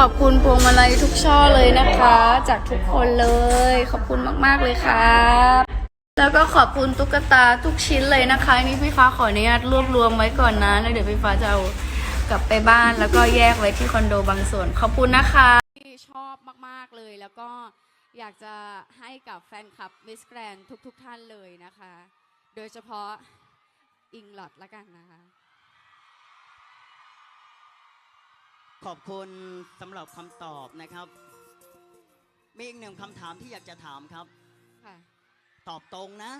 ขอบคุณพวงมาลัยทุกช่อเลยนะคะ จากทุกคนเลย ขอบคุณมากๆเลยครับแล้วก็ขอบคุณตุ๊กตาทุกชิ้นเลยนะคะนี่พี่ฟ้าขออนุญาตรวบรวมไว้ก่อนนะ แล้วเดี๋ยวพี่ฟ้าจะเอากลับไปบ้านแล้วก็แยกไว้ที่คอนโดบางส่วน ขอบคุณนะคะที่ชอบมากๆเลย แล้วก็อยากจะให้กับแฟนคลับมิสแกรนทุก ๆ ท่านเลยนะคะ โดยเฉพาะอิงลอดละกันนะคะ ขอบคุณสำหรับคำตอบนะครับ มีอีกหนึ่งคำถามที่อยากจะถามครับ ค่ะ ตอบตรงนะ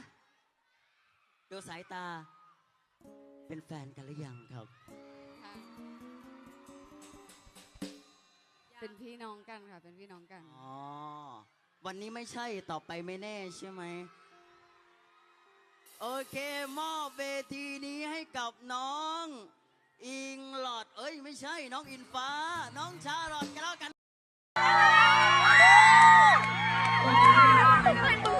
ดูสายตา เป็นแฟนกันหรือยังครับค่ะเป็นพี่น้องกันค่ะ เป็นพี่น้องกัน อ๋อ วันนี้ไม่ใช่ต่อไปไม่แน่ใช่ไหม โอเค มอบเวทีนี้ให้กับน้อง อิงหลอด เอ้ย ไม่ใช่ น้องอินฟ้า น้องชาหลอดกันแล้วกันจะเ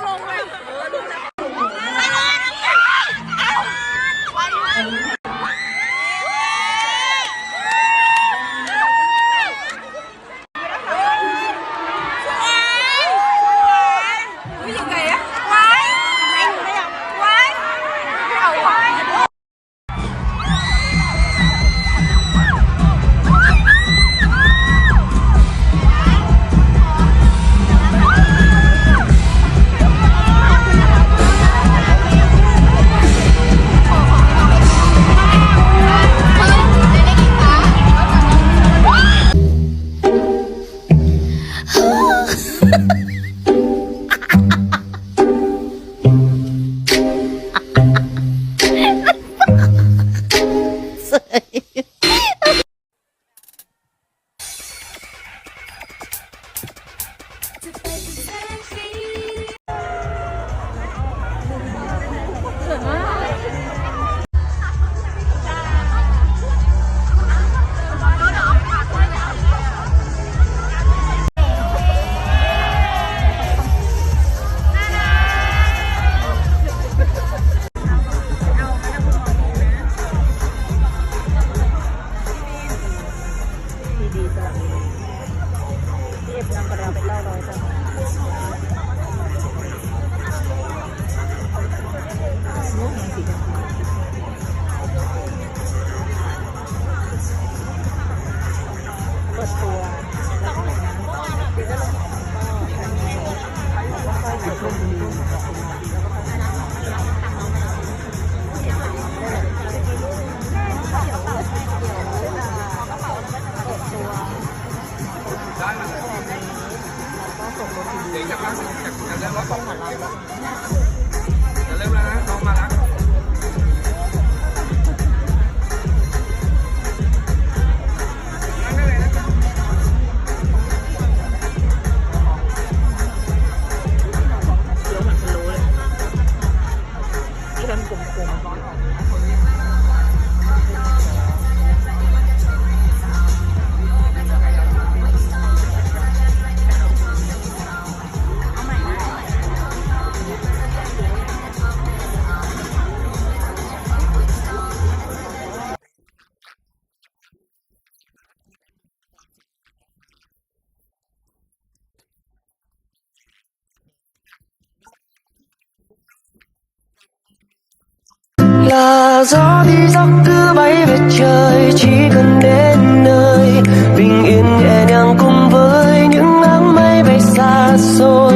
là gió đi dọc cứ bay về trời chỉ cần đến nơi bình yên nhẹ nhàng cùng với những áng mây bay xa xôi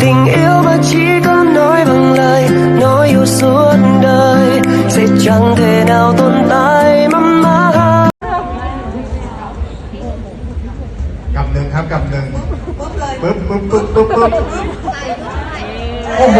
tình yêu mà chỉ cần nói bằng lời nói yêu suốt đời sẽ chẳng thể nào tồn tại mãi mãi กับหนึ่งครับกับหนึ่งปึ๊บปึ๊บปึ๊บปึ๊บปึ๊บโอ้โห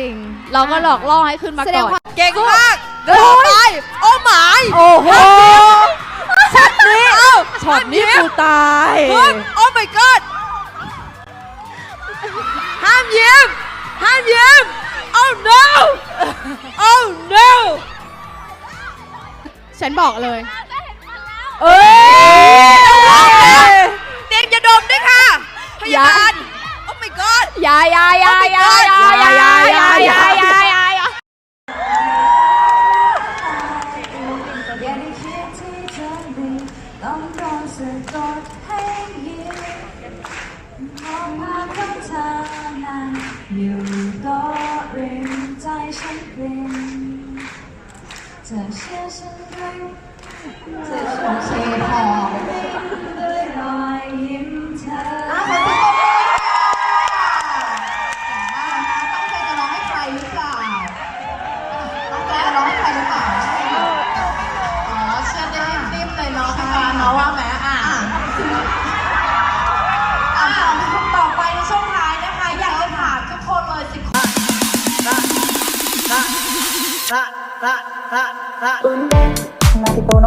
ริง เราก็หลอกล่อให้ขึ้นมาก่อนเก่งมากเดินไปโอ้ไม่โอ้โหช็อตนี้ช็อตนี้กูตายโอ้ไม่ god ห้ามยิ้มห้ามยิ้ม oh no oh no ฉันบอกเลย เอ้ย 呀呀呀呀呀呀呀呀呀呀呀呀！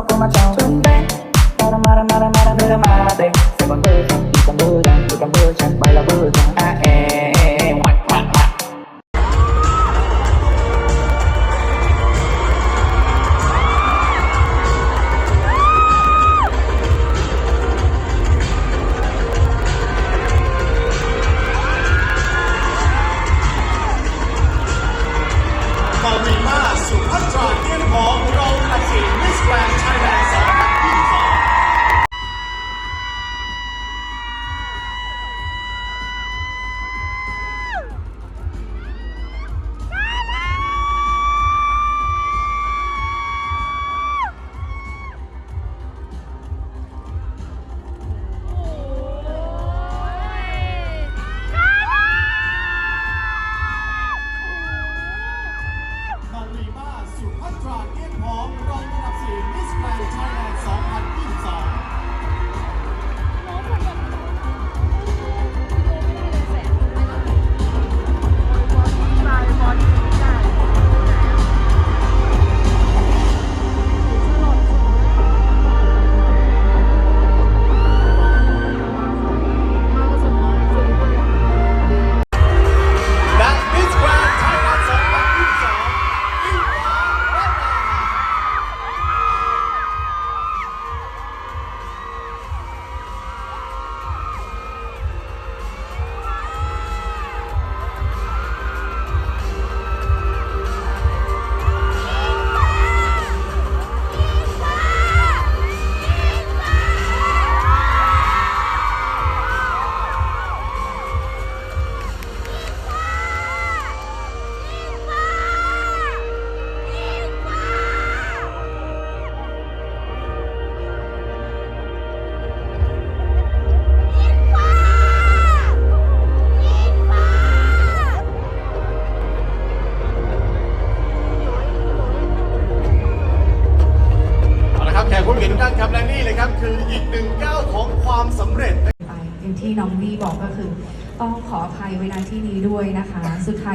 过马桥。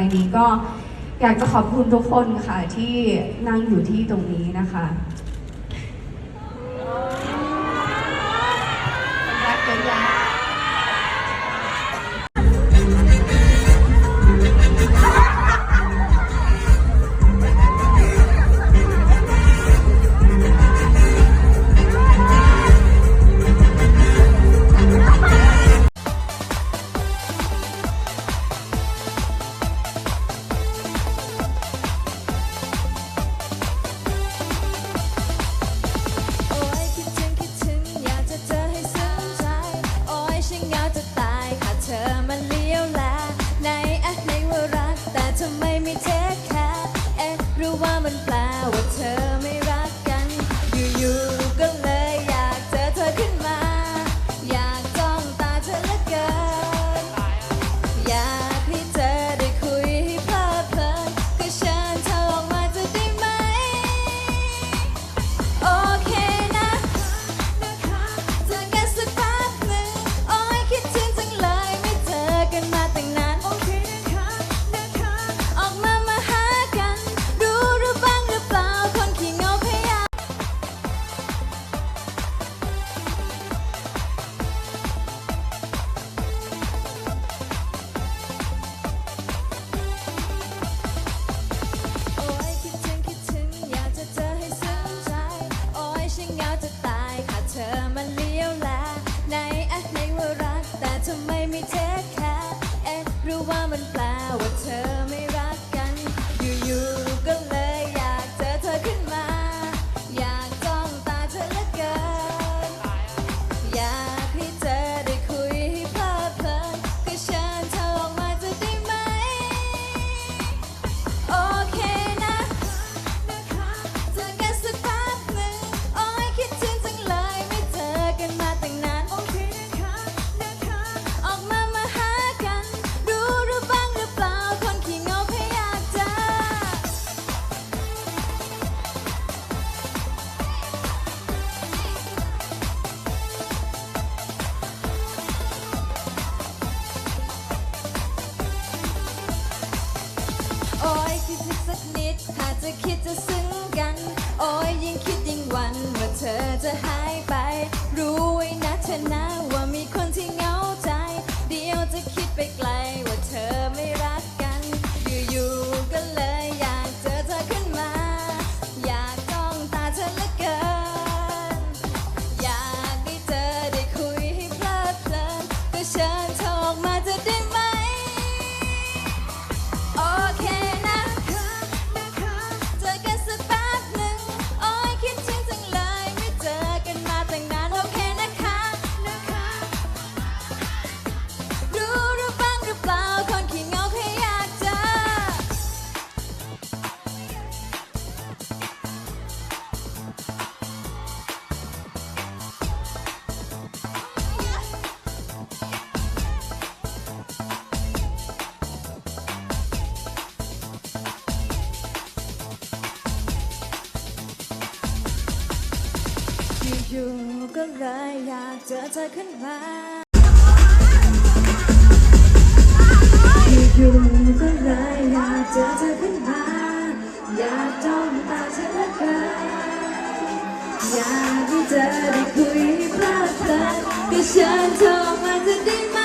งนี้ก็อยากจะขอบคุณทุกคนค่ะที่นั่งอยู่ที่ตรงนี้นะคะ made me take จอเธอขึ้นมาอยู่ก็เลยอยากเจอเธอขึ้นมา อยากจ้องตาเธอละกันอยากให้เธอได้คุยเพลิดเพลินกับฉันเธอมาจะได้ไหม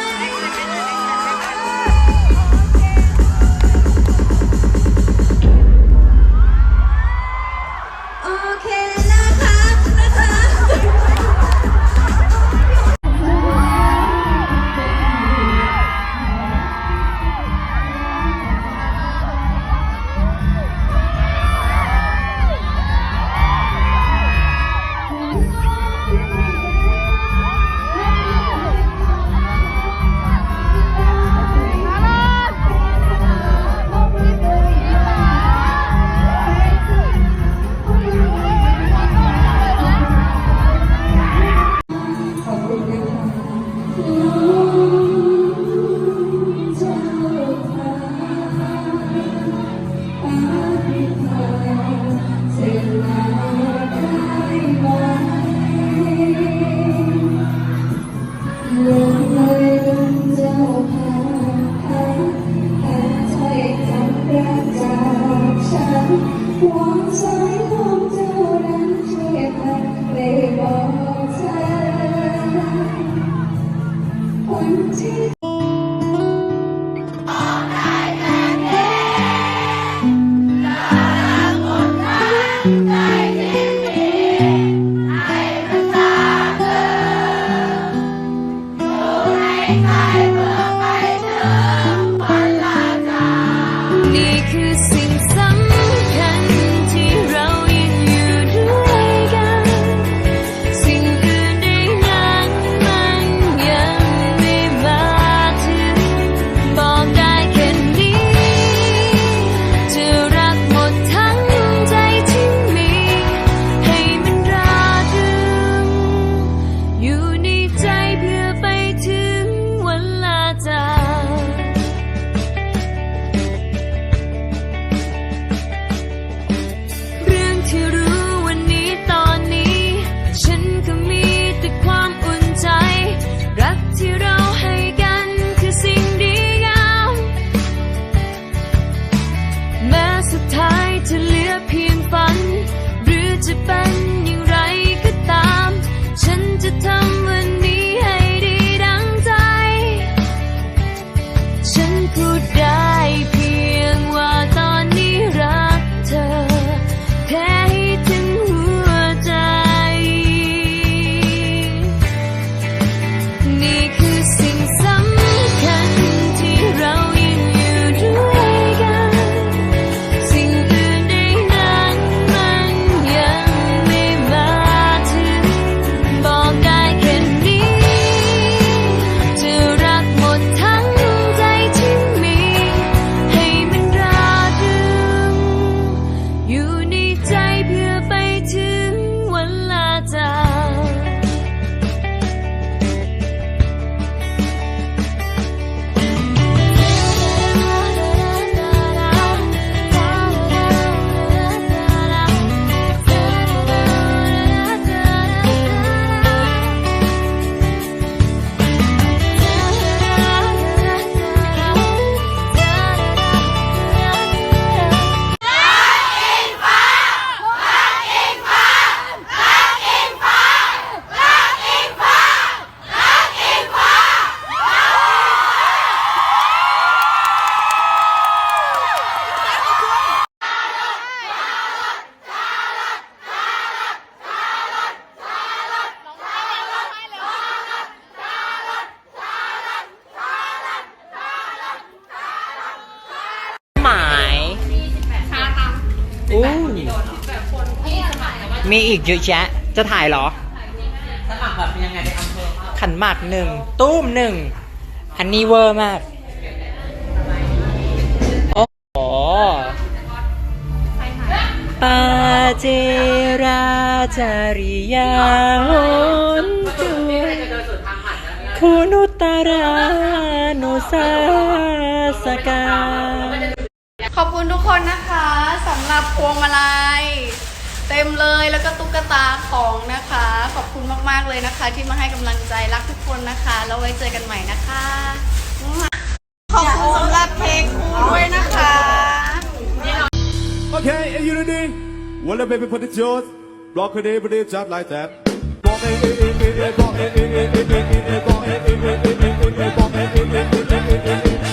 มีอีกเยอะแยะ จะถ่ายเหรอ สมัครแบบยังไงในอำเภอขันหมากหนึ่งตุ้มหนึ่ง อันนี้เวอร์มาก โอ้โหปาเจราจาริยาโหนจุคุณุตรานุสาสกา คุณทุกคนนะคะสำหรับพวงมาลัยเต็มเลยแล้วก็ตุ๊กตาของนะคะ ขอบคุณมากๆเลยนะคะ ที่มาให้กำลังใจรักทุกคนนะคะ แล้วไว้เจอกันใหม่นะคะ ขอบคุณสำหรับเค้กคูด้วยนะคะ Okay, are you ready? Well, the baby put the jaws. Block it, put it just like that. Block it, it, it, it, it, block it, it, it, it, it, it, it, block it, it, it, it, it, it, it, block it, it, it, it, it, it, it,